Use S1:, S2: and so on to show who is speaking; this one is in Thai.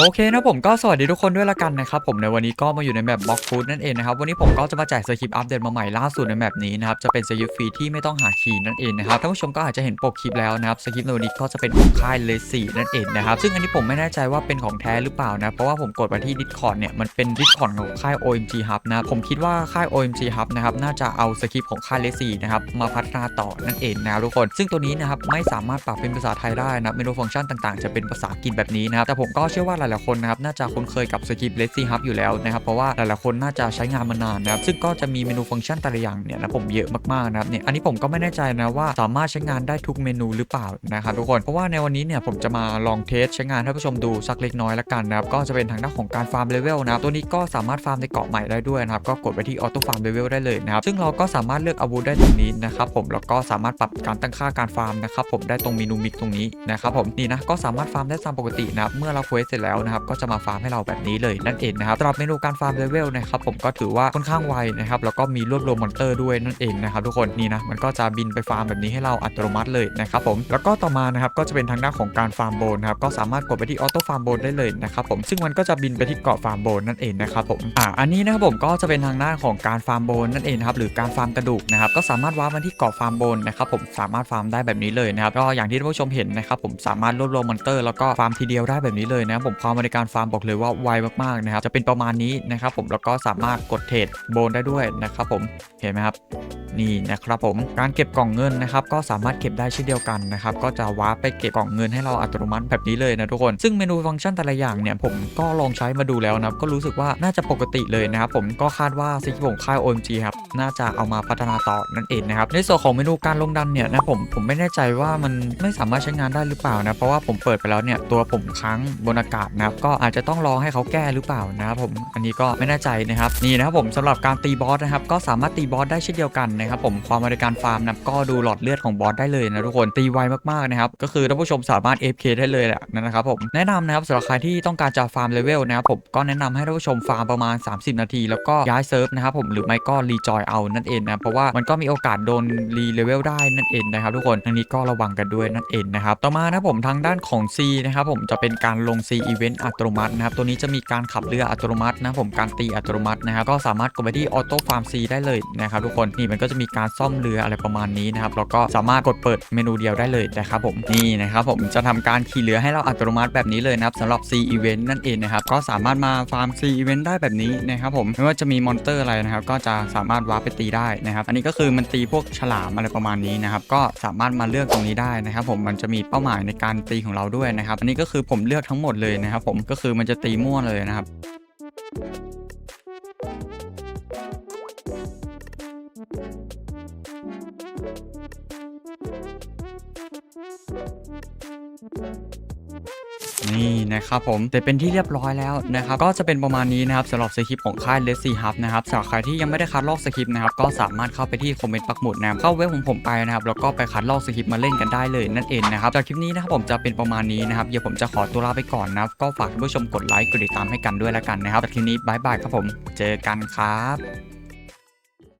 S1: โอเคนะผมก็สวัสดีทุกคนด้วยละกันนะครับผมในวันนี้ก็มาอยู่ในแมปบล็อกฟูดนั่นเองนะครับวันนี้ผมก็จะมาแจกสคริปต์อัปเดตมาใหม่ล่าสุดในแมปนี้นะครับจะเป็นสคริปต์ฟรีที่ไม่ต้องหาคีย์นั่นเองนะครับท่านผู้ชมก็อาจจะเห็นปกคลิปแล้วนะครับสคริปต์ในวันนี้ก็จะเป็นของค่ายเลสี่นั่นเองนะครับซึ่งอันนี้ผมไม่แน่ใจว่าเป็นของแท้หรือเปล่านะเพราะว่าผมกดไปที่ Discord เนี่ยมันเป็น Discord ของค่าย OMG Hub นะผมคิดว่าค่าย OMG Hub นะครับน่าจะเอาสคริปต์ของค่ายเลสี่นะครับมาพัฒนาต่อนั่นเองนะทุกคน ซึ่งตัวนี้นะครับไม่สามารถปรับเป็นภาษาไทยได้นะเมนูฟังก์ชันต่างๆจะเป็นภาษาอังกฤษแบบนี้นะครับแต่ผมก็เชื่อว่าหลายๆคนนะครับน่าจะคุ้นเคยกับสคริปเลซี่ฮับอยู่แล้วนะครับเพราะว่าหลายๆคนน่าจะใช้งานมานานนะครับซึ่งก็จะมีเมนูฟังก์ชันแต่ละอย่างเนี่ยนะผมเยอะมากๆนะครับเนี่ยอันนี้ผมก็ไม่แน่ใจนะว่าสามารถใช้งานได้ทุกเมนูหรือเปล่านะครับทุกคนเพราะว่าในวันนี้เนี่ยผมจะมาลองเทสใช้งานให้ผู้ชมดูสักเล็กน้อยละกันนะครับก็จะเป็นทางด้านของการฟาร์มเลเวลนะครับตัวนี้ก็สามารถฟาร์มในเกาะใหม่ได้ด้วยนะครับก็กดไปที่ออโต้ฟาร์มเลเวลได้เลยนะครับซึ่งเราก็สามารถเลือกอาวุธได้ตรงนี้นะครับผมแล้วก็สามารถปรับการตั้งค่าการฟาร์มนะครับผมได้ตรงเมนูมิกตรงนี้นะครับผมนี่นะก็สามารถฟาร์มได้ตามปกตินะครับเมื่อเราเควสเสร็จแล้วนะครับก็จะมาฟาร์มให้เราแบบนี้เลยนั่นเองนะครับสำหรับเมนูการฟาร์มเลเวลนะครับผมก็ถือว่าค่อนข้างไวนะครับแล้วก็มีรวบรวมมอนเตอร์ด้วยนั่นเองนะครับทุกคนนี่นะมันก็จะบินไปฟาร์มแบบนี้ให้เราอัตโนมัติเลยนะครับผมแล้วก็ต่อมานะครับก็จะเป็นทางด้านของการฟาร์มโบนนะครับก็สามารถกดไปที่ออโต้ฟาร์มโบนได้เลยนะครับผมซึ่งมันก็จะบินไปที่เกาะฟาร์มโบนนั่นเองนะครับผมอ่าอันนี้นะครับผมก็จะเป็นทางด้านของการฟาร์มโบนนั่นเองครับหรือการฟาร์มกระดูกนะครับก็สามารถว้าร์ปมาที่เกาะฟาร์มโบนนะครับผมสามารถฟาร์มได้แบบนี้เลยนะครับก็อย่างที่ท่านผู้ชมเห็นนะครับผมสามารถรวบรวมมอนเตอร์แล้วก็ฟาร์มทีเดียวได้แบบนี้เลยนะครับผมคความบริการฟาร์มบอกเลยว่าไวมากๆนะครับจะเป็นประมาณนี้นะครับผมแล้วก็สามารถกดเทรดโบนได้ด้วยนะครับผมเห็นไหมครับ นี่นะครับผมการเก็บกล่องเงินนะครับก็สามารถเก็บได้เช่นเดียวกันนะครับก็จะวาร์ปไปเก็บกล่องเงินให้เราอัตโนมัติแบบนี้เลยนะทุกคน ซึ่งเมนูฟังก์ชันแต่ละอย่างเนี่ยผมก็ลองใช้มาดูแล้วนะก็รู้สึกว่าน่าจะปกติเลยนะครับผมก็คาดว่าซิกิผมค่าย OMG ครับน่าจะเอามาพัฒนาต่อนั่นเองนะครับในส่วนของเมนูการลงดันเนี่ยนะผมผมไม่แน่ใจว่ามันไม่สามารถใช้งานได้หรือเปล่านะเพราะว่าผมเปิดไปแล้วเนี่ยตัวผมค้างบนอากาศนะครับก็อาจจะต้องรอให้เขาแก้หรือเปล่านะครับผมอันนี้ก็ไม่แน่ใจนะครับนี่นะครับผมสำหรับการตีบอสนะครับก็สามารถตีบอสได้เช่นเดียวกันนะครับผมความบริการฟาร์มนะก็ดูหลอดเลือดของบอสได้เลยนะทุกคนตีไวมากๆนะครับก็คือท่านผู้ชมสามารถ AFK ได้เลยแหละนะครับผมแนะนำนะครับสำหรับใครที่ต้องการจะฟาร์มเลเวลนะครับผมก็แนะนำให้ท่านผู้ชมฟาร์มประมาณ 30 นาที แล้วก็ย้ายเซิร์ฟนะครับผมหรือไม่ก็รีจอยเอานั่นเองนะเพราะว่ามันก็มีโอกาสโดนรีเลเวลได้นั่นเองนะครับทุกคนทั้งนี้ก็ระวังกันด้วยนั่นเองนะครับต่อมานะผมทางด้านของ C นะครับผมจะเป็นการลง C Event อัตโนมัตินะครับตัวนี้จะมีการขับเรืออัตโนมัตินะผมการตีอัตโนมัตินะครับก็สามารถกดไปที่ออโต้ฟาร์ม C ได้เลยนะครับทุกคนนี่มันก็จะมีการซ่อมเรืออะไรประมาณนี้นะครับแล้วก็สามารถกดเปิดเมนูเดียวได้เลยนะครับผมนี่นะครับผมจะทำการขี่เรือให้เราอัตโนมัติแบบนี้เลยนะครับสำหรับ C Event นั่นเองนะครับก็สามารถมาฟาร์ม C Event ได้แบบนี้นะครับผมไม่ว่าจะมีมอนเตอร์อะไรนะครับก็จะสามารถวาร์ปไปตีได้นะครับอันนี้ก็คือมันตีพวกฉลามอะไรประมาณนี้นะครับก็สามารถมาเลือกตรงนี้ได้นะครับผมมันจะมีเป้าหมายในการตีของเราด้วยนะครับอันนี้ก็คือผมเลือกทั้งหมดเลยนะครับผมก็คือมันจะตีมั่วเลยนะครับ นี่นะครับผมแต่เป็นที่เรียบร้อยแล้วนะครับก็จะเป็นประมาณนี้นะครับสำหรับสคริปต์ของค่ายเลสซี่ฮับนะครับสำหรับใครที่ยังไม่ได้คัดลอกสคริปต์นะครับก็สามารถเข้าไปที่คอมเมนต์ปักหมุดนะครับเข้าเว็บของผมไปนะครับแล้วก็ไปคัดลอกสคริปต์มาเล่นกันได้เลยนั่นเองนะครับจากคลิปนี้นะครับผมจะเป็นประมาณนี้นะครับเดี๋ยวผมจะขอตัวลาไปก่อนนะครับก็ฝากท่านผู้ชมกดไลค์กดติดตามให้กันด้วยแล้วกันนะครับจากคลิปนี้บายบายครับผมเจอกันครับ